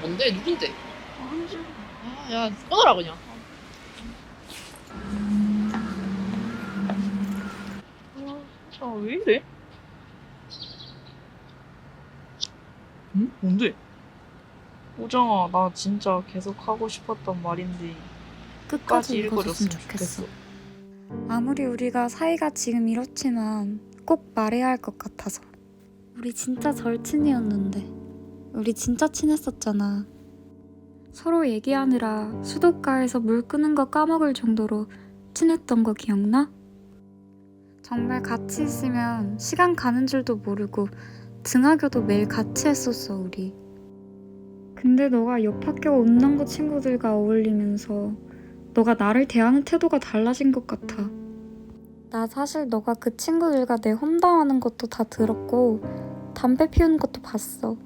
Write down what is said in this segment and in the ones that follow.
뭔데 누군데? 한 줄. 아야 끊어라 그냥. 아, 왜 이래? 응? 뭔데? 오정아, 나 진짜 계속 하고 싶었던 말인데 끝까지 읽어줬으면 좋겠어. 아무리 우리가 사이가 지금 이렇지만 꼭 말해야 할 것 같아서. 우리 진짜 절친이었는데. 우리 진짜 친했었잖아. 서로 얘기하느라 수도가에서 물 끄는 거 까먹을 정도로 친했던 거 기억나? 정말 같이 있으면 시간 가는 줄도 모르고 등하교도 매일 같이 했었어, 우리. 근데 너가 옆 학교 온난고 친구들과 어울리면서 너가 나를 대하는 태도가 달라진 것 같아. 나 사실 너가 그 친구들과 내 험담하는 것도 다 들었고 담배 피우는 것도 봤어.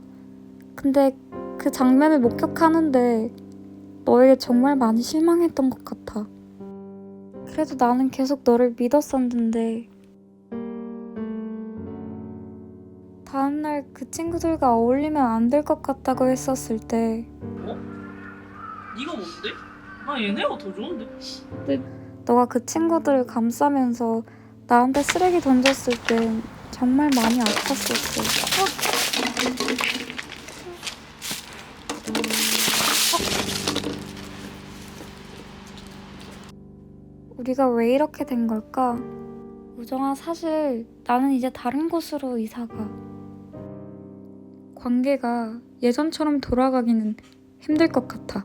근데 그 장면을 목격하는데 너에게 정말 많이 실망했던 것 같아. 그래도 나는 계속 너를 믿었었는데 다음날 그 친구들과 어울리면 안 될 것 같다고 했었을 때 네가 뭔데? 나 얘네가 더 좋은데? 너가 그 친구들을 감싸면서 나한테 쓰레기 던졌을 땐 정말 많이 아팠었어. 우리가 왜 이렇게 된 걸까? 우정아, 사실 나는 이제 다른 곳으로 이사가. 관계가 예전처럼 돌아가기는 힘들 것 같아.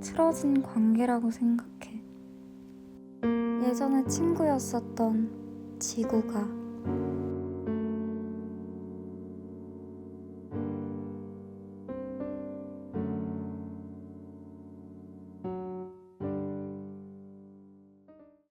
틀어진 관계라고 생각해. 예전에 친구였었던 지구가